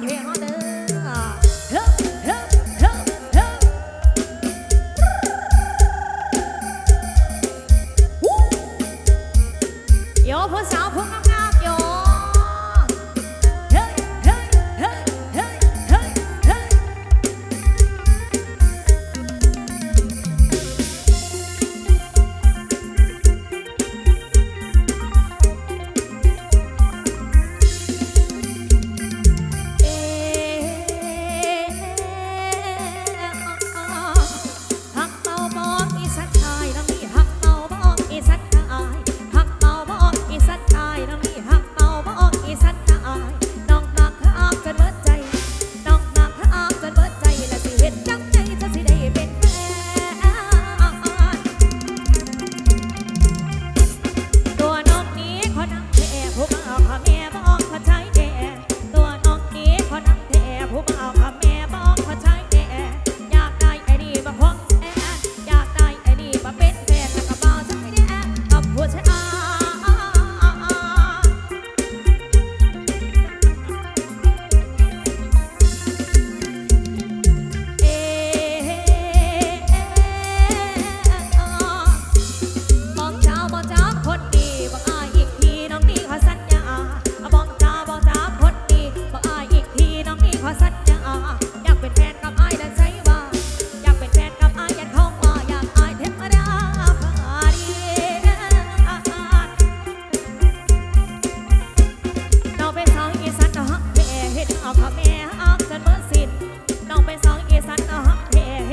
Thì!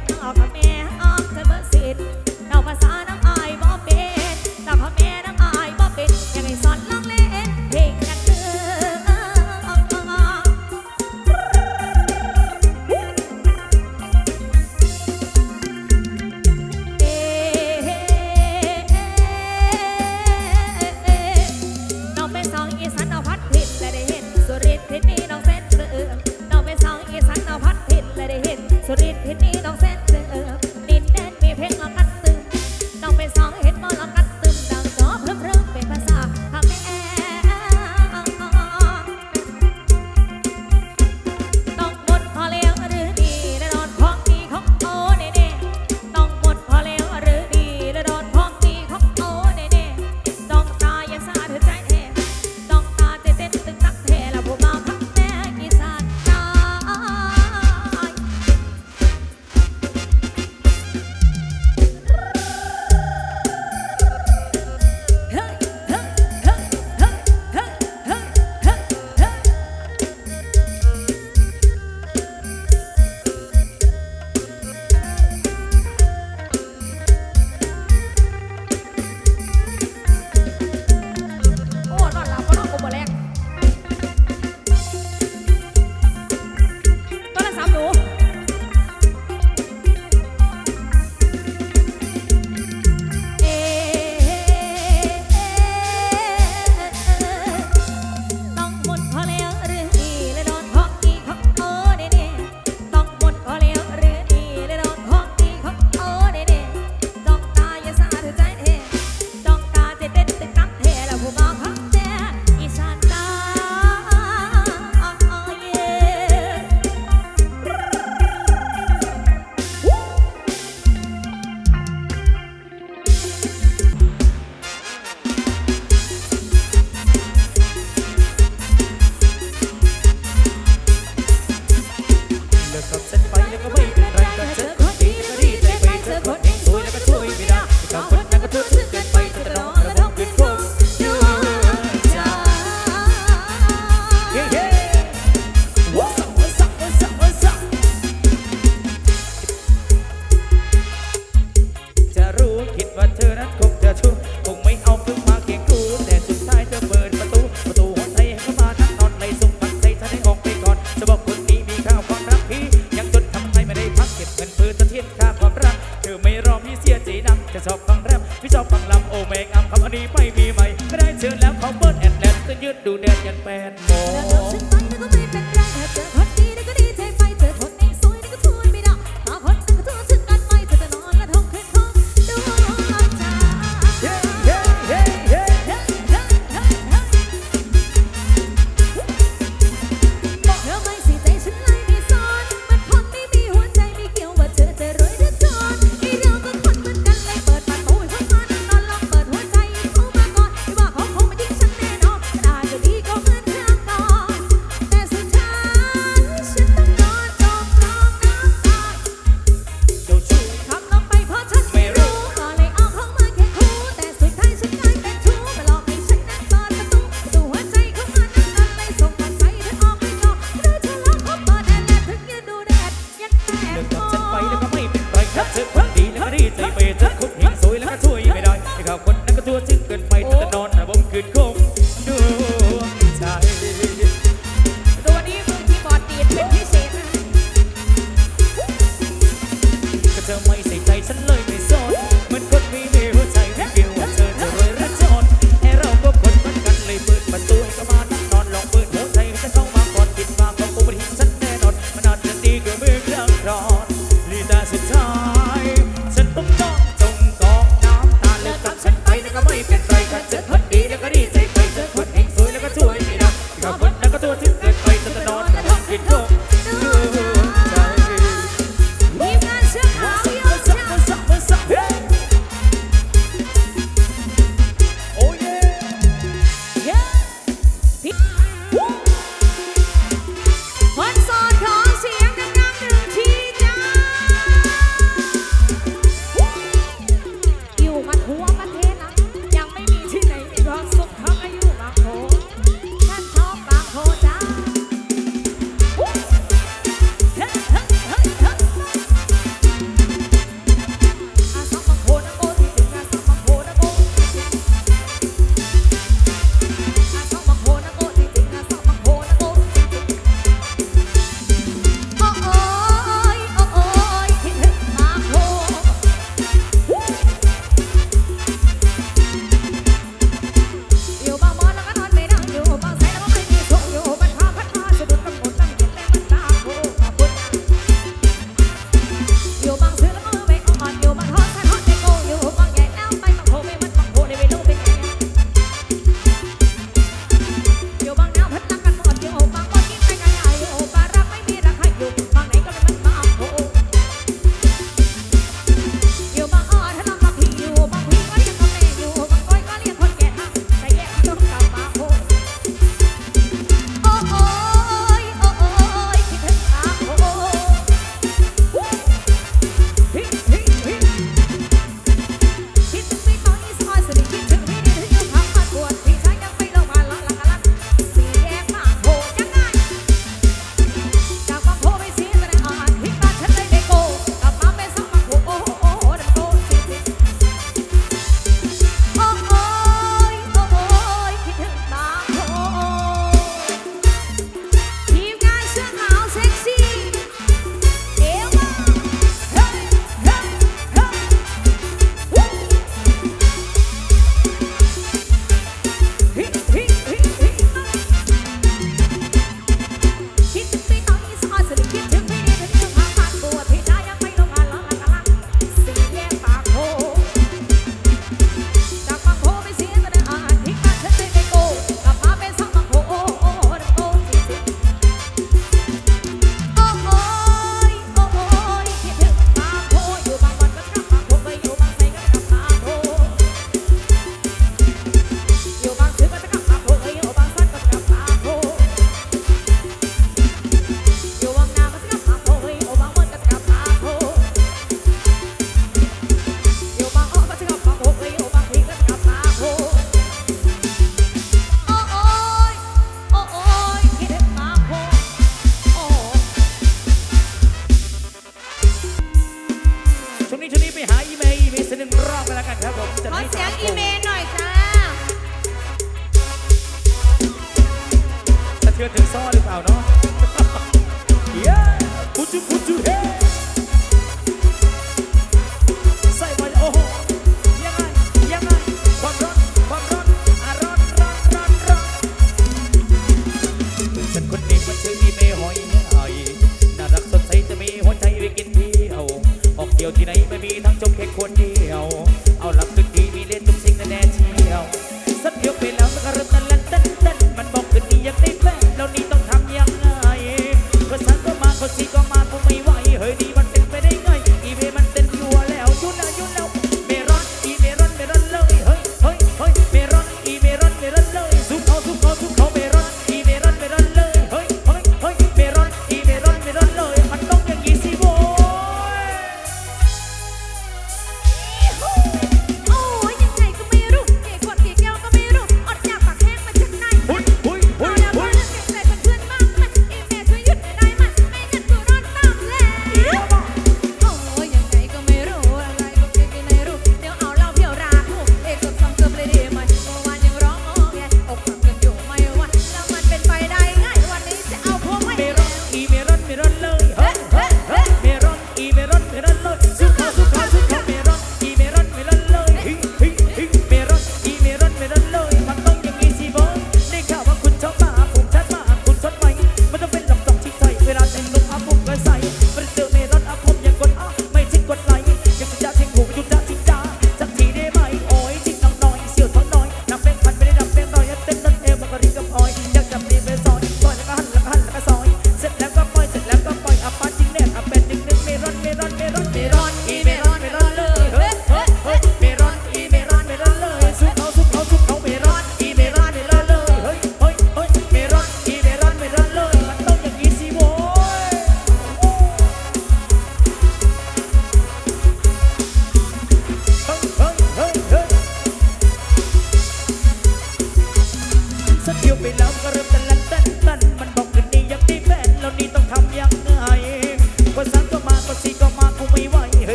ดออกับแม่ออกเสมอสิทธิ์เจ้าภาษาน้ำอายบ่เป็นแต่พ่อแม่น้ำอายบ่เป็นยังไงสอนลองเล่นเพลงกักเกินน้องเป็นสองอีสานเราพัดผิดและได้เห็นสุริตเพชนี่น้องเส้นเปลืองน้องเป็นสองอีสานเราพัดผิดและได้เห็นสุริตเพชนี่น้องเส้ แปดโมงแล้วเธฉันไปเธอก็ไม่เป็นไรถ้าเจอ Show.